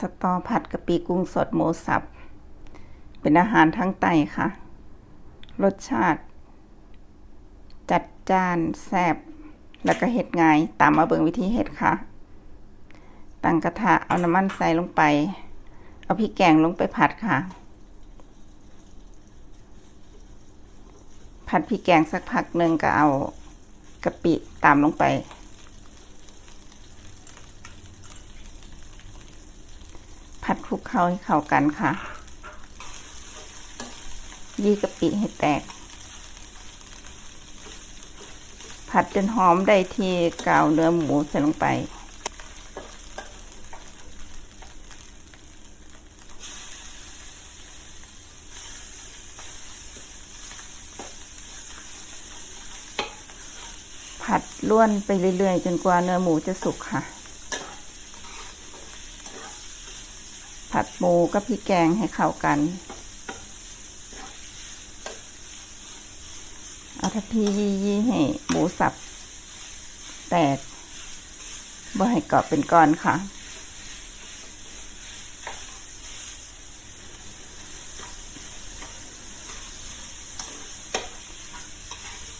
สตอผัดกะปิกุ้งสดหมูสับ เป็นอาหารทั้งไตค่ะ รสชาติ จัดจานแซ่บแล้วก็เห็ดง่าย ตามมาเบิงวิธีเห็ดค่ะ ตั้งกระทะเอาน้ำมันใส่ลงไป เอาพริกแกงลงไปผัดค่ะ ผัดพริกแกงสักพักหนึ่งก็เอากะปิตามลงไป ผัดคลุกเคล้าให้เข้ากันค่ะ ยี่กะปิให้แตก ผัดจนหอมได้ที่กาวเนื้อหมูใส่ลงไป ผัดล้วนไปเรื่อยๆ จนกว่าเนื้อหมูจะสุกค่ะ ผัดหมูกับพริกแกงให้เข้ากัน เอาทัพพียี่ให้หมูสับ แตกบ่ให้กรอบเป็นก้อนค่ะ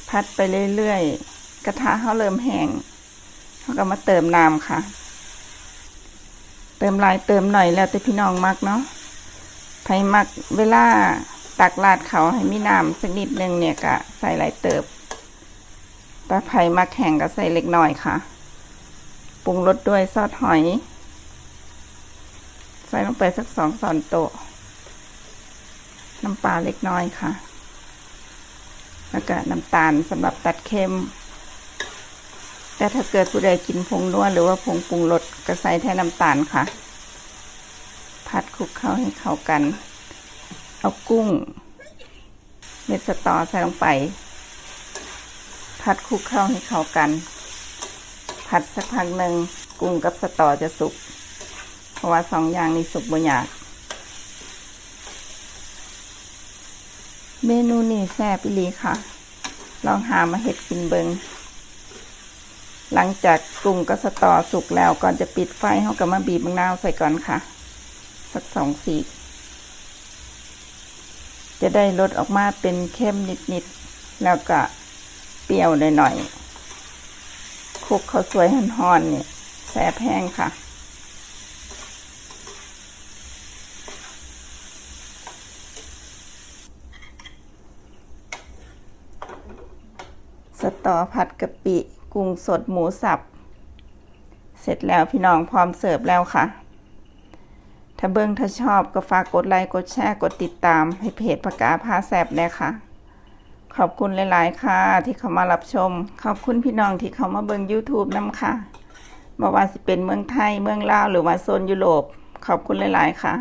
พัดไปเรื่อยๆ กระทะเขาเริ่มแห้งเขาก็มาเติมน้ำค่ะ เติมลายเติมหน่อยแล้วแต่พี่น้องมักเนาะไผมักเวลาตักราดเขาให้มีน้ำสักนิดนึงเนี่ยก็ใส่หลายเติบแต่ไผมักแห้งก็ใส่เล็กน้อยค่ะ ปรุงรสด้วยซอสหอย ใส่ลงไปสักสองช้อนโต๊ะน้ำปลาเล็กน้อยค่ะ แล้วก็น้ำตาลสำหรับตัดเค็ม แต่ถ้าเกิดผู้ใดกินผงนัวหรือว่าผงปรุงรสก็ใส่แทนน้ำตาลค่ะ ผัดคลุกเข้าให้เข้ากัน เอากุ้ง เม็ดสตอใส่ลงไป ผัดคลุกเข้าให้เข้ากัน ผัดสักพักหนึ่งกุ้งกับสตอจะสุก เพราะว่าสองอย่างนี้สุกบ่ยากเมนูนี้แซ่บอีหลีค่ะ ลองหามาเห็ดกินเบิง หลังจากกรุงกับสตอสุกแล้วก่อนจะปิดไฟเขาก็มาบีบมะนาวใส่ก่อนค่ะ สักสองสีจะได้รสออกมาเป็นเข้มนิดๆแล้วก็เปรี้ยวหน่อยๆคลุกข้าวสวยหอนๆเนี่ยแซ่บแห้งค่ะ สตอผัดกะปิ กุ้งสดหมูสับ เสร็จแล้วพี่น้องพร้อมเสิร์ฟแล้วค่ะ ถ้าเบิ้งถ้าชอบก็ฝากกดไลค์กดแชร์กดติดตามให้เพจปากาพาแซบน่ค่ะขอบคุณหลาย ๆ ค่ะ ที่เข้ามารับชม ขอบคุณพี่น้องที่เข้ามาเบิ้ง YouTube นํค่ะบ่ว่าสิเป็นเมืองไทย เมืองลาว หรือว่าโซนยุโรป ขอบคุณหลาย ๆ ค่ะ